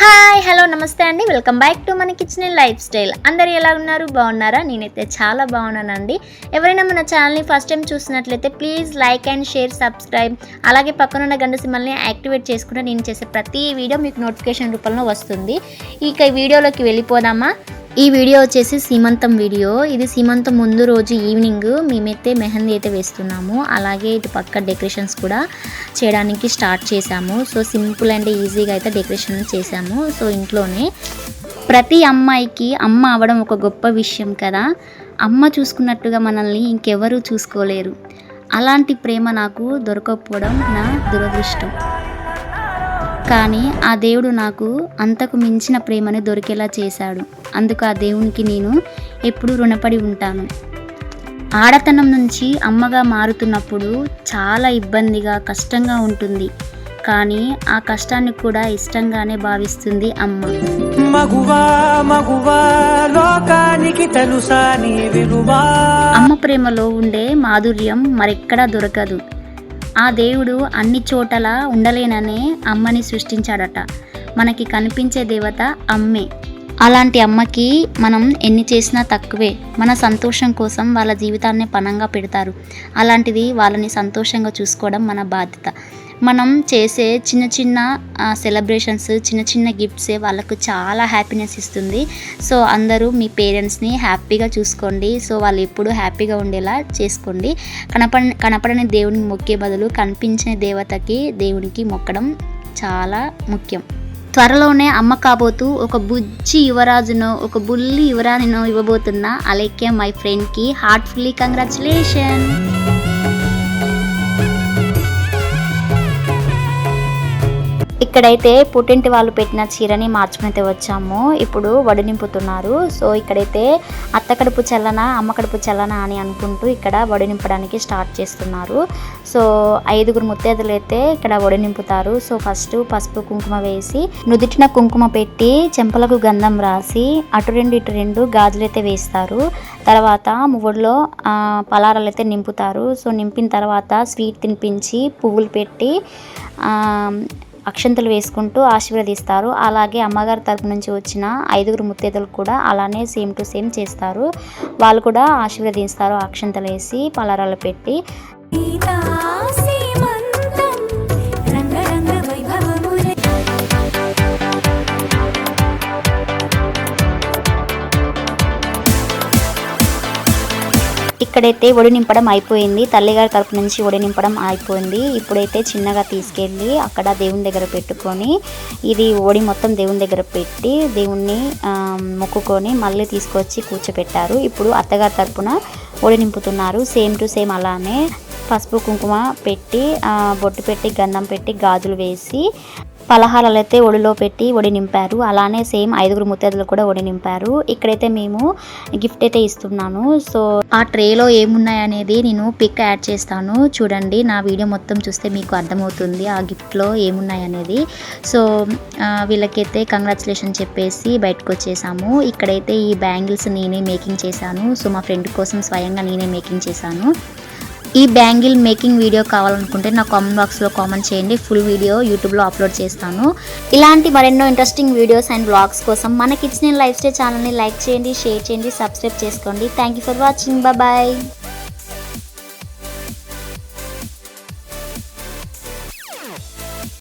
Hi hello నమస్తే అండి. Welcome back to మన కిచెన్ లైఫ్ స్టైల్ అందరు ఎలా ఉన్నారు? బాగున్నారా? నేనైతే చాలా బాగున్నానండి. ఎవరైనా మన ఛానల్ని ఫస్ట్ టైం చూసినట్లయితే please like and share subscribe అలాగే పక్కనున్న గంట సిమ్మల్ని యాక్టివేట్ చేసుకుంటే నేను చేసే ప్రతి వీడియో మీకు నోటిఫికేషన్ రూపంలో వస్తుంది. ఇక ఈ వీడియోలోకి వెళ్ళిపోదామా? ఈ వీడియో వచ్చేసి సీమంతం వీడియో. ఇది సీమంతం ముందు రోజు ఈవినింగ్ మేమైతే మెహందీ అయితే వేస్తున్నాము. అలాగే ఇటు పక్క డెకరేషన్స్ కూడా చేయడానికి స్టార్ట్ చేశాము. సో సింపుల్ అండ్ ఈజీగా అయితే డెకరేషన్ చేశాము. సో ఇంట్లోనే ప్రతి అమ్మాయికి అమ్మ అవడం ఒక గొప్ప విషయం కదా. అమ్మ చూసుకున్నట్టుగా మనల్ని ఇంకెవరూ చూసుకోలేరు. అలాంటి ప్రేమ నాకు దొరకకపోవడం నా దురదృష్టం. కానీ ఆ దేవుడు నాకు అంతకు మించిన ప్రేమను దొరికేలా చేశాడు. అందుకు ఆ దేవునికి నేను ఎప్పుడూ రుణపడి ఉంటాను. ఆడతనం నుంచి అమ్మగా మారుతున్నప్పుడు చాలా ఇబ్బందిగా కష్టంగా ఉంటుంది. కానీ ఆ కష్టాన్ని కూడా ఇష్టంగానే భావిస్తుంది అమ్మ. మగువా మగువా లోకానికి తెలుసా నీ విలువా? అమ్మ ప్రేమలో ఉండే మాధుర్యం మరెక్కడా దొరకదు. ఆ దేవుడు అన్ని చోటలా ఉండలేననే అమ్మని సృష్టించాడట. మనకి కనిపించే దేవత అమ్మే. అలాంటి అమ్మకి మనం ఎన్ని చేసినా తక్కువే. మన సంతోషం కోసం వాళ్ళ జీవితాన్ని పణంగా పెడతారు. అలాంటిది వాళ్ళని సంతోషంగా చూసుకోవడం మన బాధ్యత. మనం చేసే చిన్న చిన్న సెలబ్రేషన్స్ చిన్న చిన్న గిఫ్ట్సే వాళ్ళకు చాలా హ్యాపీనెస్ ఇస్తుంది. సో అందరూ మీ పేరెంట్స్ని హ్యాపీగా చూసుకోండి. సో వాళ్ళు ఎప్పుడూ హ్యాపీగా ఉండేలా చేసుకోండి. కనపడ కనపడని దేవుడిని మొక్కే బదులు కనిపించిన దేవతకి దేవునికి మొక్కడం చాలా ముఖ్యం. త్వరలోనే అమ్మ కాబోతూ ఒక బుజ్జి యువరాజును ఒక బుల్లి యువరాణిను ఇవ్వబోతున్న అలేఖ్య మై ఫ్రెండ్కి హార్ట్ఫుల్లీ కంగ్రాచులేషన్ ఇక్కడైతే పుట్టింటి వాళ్ళు పెట్టిన చీరని మార్చుకుని అయితే వచ్చాము. ఇప్పుడు వడి నింపుతున్నారు. సో ఇక్కడైతే అత్త కడుపు చల్లన అమ్మ కడుపు చల్లన అని అనుకుంటూ ఇక్కడ వడి నింపడానికి స్టార్ట్ చేస్తున్నారు. సో ఐదుగురు ముత్తైదులు అయితే ఇక్కడ వడి నింపుతారు. సో ఫస్ట్ పసుపు కుంకుమ వేసి నుదుటిన కుంకుమ పెట్టి చెంపలకు గంధం రాసి అటు రెండు ఇటు రెండు గాజులు అయితే వేస్తారు. తర్వాత మువ్వడిలో పలారాలు అయితే నింపుతారు. సో నింపిన తర్వాత స్వీట్ తినిపించి పువ్వులు పెట్టి అక్షంతలు వేసుకుంటూ ఆశీర్వదిస్తారు. అలాగే అమ్మగారి తరపు నుంచి వచ్చిన ఐదుగురు ముత్తైదులు కూడా అలానే సేమ్ టు సేమ్ చేస్తారు. వాళ్ళు కూడా ఆశీర్వదిస్తారు అక్షంతలు వేసి పలారాలు పెట్టి. ఇక్కడైతే ఒడి నింపడం అయిపోయింది. తల్లిగారి తరపు నుంచి ఒడి నింపడం అయిపోయింది. ఇప్పుడైతే చిన్నగా తీసుకెళ్ళి అక్కడ దేవుని దగ్గర పెట్టుకొని ఇది ఒడి మొత్తం దేవుని దగ్గర పెట్టి దేవుణ్ణి ఆ, మొక్కుకొని మళ్ళీ తీసుకొచ్చి కూర్చోపెట్టారు. ఇప్పుడు అత్తగారి తరపున ఒడి నింపుతున్నారు. సేమ్ టు సేమ్ అలానే పసుపు కుంకుమ పెట్టి బొట్టు పెట్టి గంధం పెట్టి గాజులు వేసి పలహారాలు అయితే ఒడిలో పెట్టి ఒడి నింపారు. అలానే సేమ్ ఐదుగురు ముత్తైదులు కూడా ఒడి నింపారు. ఇక్కడైతే మేము గిఫ్ట్ అయితే ఇస్తున్నాను. సో ఆ ట్రేలో ఏమున్నాయి అనేది నేను పిక్ యాడ్ చేస్తాను. చూడండి నా వీడియో మొత్తం చూస్తే మీకు అర్థమవుతుంది ఆ గిఫ్ట్లో ఏమున్నాయనేది. సో వీళ్ళకైతే కంగ్రాచులేషన్ చెప్పేసి బయటకు వచ్చేసాము ఇక్కడైతే ఈ బ్యాంగిల్స్ నేనే మేకింగ్ చేశాను. సో మా ఫ్రెండ్ కోసం స్వయంగా నేనే మేకింగ్ చేశాను. ఈ బ్యాంగిల్ మేకింగ్ వీడియో కావాలనుకుంటే నా కామెంట్ బాక్స్లో కామెంట్ చేయండి. ఫుల్ వీడియో యూట్యూబ్లో అప్లోడ్ చేస్తాను. ఇలాంటి మరెన్నో ఇంట్రెస్టింగ్ వీడియోస్ అండ్ బ్లాగ్స్ కోసం మన కిచెన్ లైఫ్ స్టైల్ ఛానల్ని లైక్ చేయండి షేర్ చేయండి సబ్స్క్రైబ్ చేసుకోండి. Thank you for watching bye